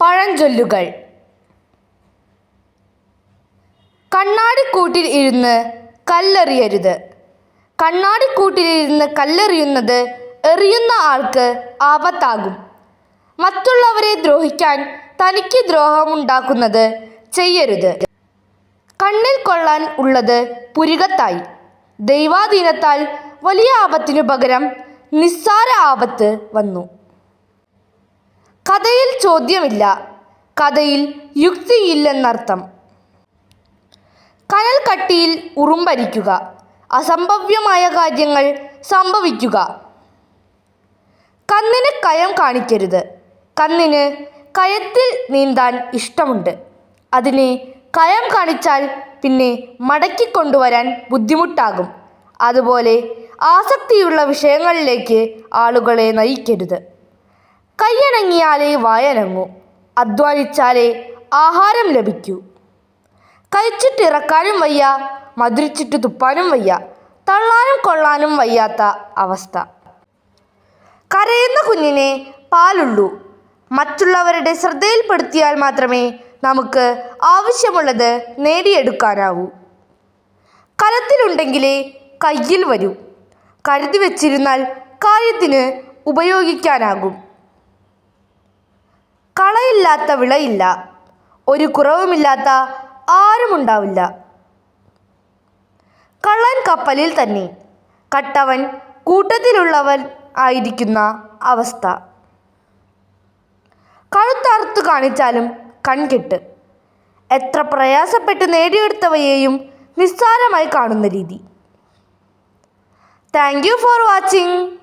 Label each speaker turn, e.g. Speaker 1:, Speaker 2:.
Speaker 1: പഴഞ്ചൊല്ലുകൾ. കണ്ണാടിക്കൂട്ടിൽ ഇരുന്ന് കല്ലെറിയരുത്. കണ്ണാടിക്കൂട്ടിൽ ഇരുന്ന് കല്ലെറിയുന്നത് എറിയുന്ന ആൾക്ക് ആപത്താകും. മറ്റുള്ളവരെ ദ്രോഹിക്കാൻ തനിക്ക് ദ്രോഹമുണ്ടാക്കുന്നത് ചെയ്യരുത്. കണ്ണിൽ കൊള്ളാൻ ഉള്ളത് പുരികത്തായി. ദൈവാധീനത്താൽ വലിയ ആപത്തിനു പകരം നിസ്സാര ആപത്ത് വന്നു. കഥയിൽ ചോദ്യമില്ല. കഥയിൽ യുക്തിയില്ലെന്നർത്ഥം. കനൽ കട്ടിയിൽ ഉറുമ്പരിക്കുക. അസംഭവ്യമായ കാര്യങ്ങൾ സംഭവിക്കുക. കന്നിന് കയം കാണിക്കരുത്. കന്നിന് കയത്തിൽ നീന്താൻ ഇഷ്ടമുണ്ട്. അതിനെ കയം കാണിച്ചാൽ പിന്നെ മടക്കി മടക്കിക്കൊണ്ടുവരാൻ ബുദ്ധിമുട്ടാകും. അതുപോലെ ആസക്തിയുള്ള വിഷയങ്ങളിലേക്ക് ആളുകളെ നയിക്കരുത്. കൈയണങ്ങിയാലേ വായനങ്ങൂ. അധ്വാനിച്ചാലേ ആഹാരം ലഭിക്കൂ. കഴിച്ചിട്ടിറക്കാനും വയ്യ മധുരിച്ചിട്ട് തുപ്പാനും വയ്യ തള്ളാനും കൊള്ളാനും വയ്യാത്ത അവസ്ഥ. കരയുന്ന കുഞ്ഞിനെ പാലുള്ളൂ. മറ്റുള്ളവരുടെ ശ്രദ്ധയിൽപ്പെടുത്തിയാൽ മാത്രമേ നമുക്ക് ആവശ്യമുള്ളത് നേടിയെടുക്കാനാവൂ. കലത്തിലുണ്ടെങ്കിലേ കയ്യിൽ വരൂ. കരുതി വച്ചിരുന്നാൽ കാര്യത്തിന് ഉപയോഗിക്കാനാകും. കളയില്ലാത്ത വിളയില്ല. ഒരു കുറവുമില്ലാത്ത ആരുമുണ്ടാവില്ല കള്ളൻ കപ്പലിൽ തന്നെ. കട്ടവൻ കൂട്ടത്തിലുള്ളവൻ ആയിരിക്കുന്ന അവസ്ഥ. കഴുത്തറുത്തു കാണിച്ചാലും കൺകെട്ട് എത്ര പ്രയാസപ്പെട്ട് നേടിയെടുത്തവയെയും നിസ്സാരമായി കാണുന്ന രീതി. Thank you for watching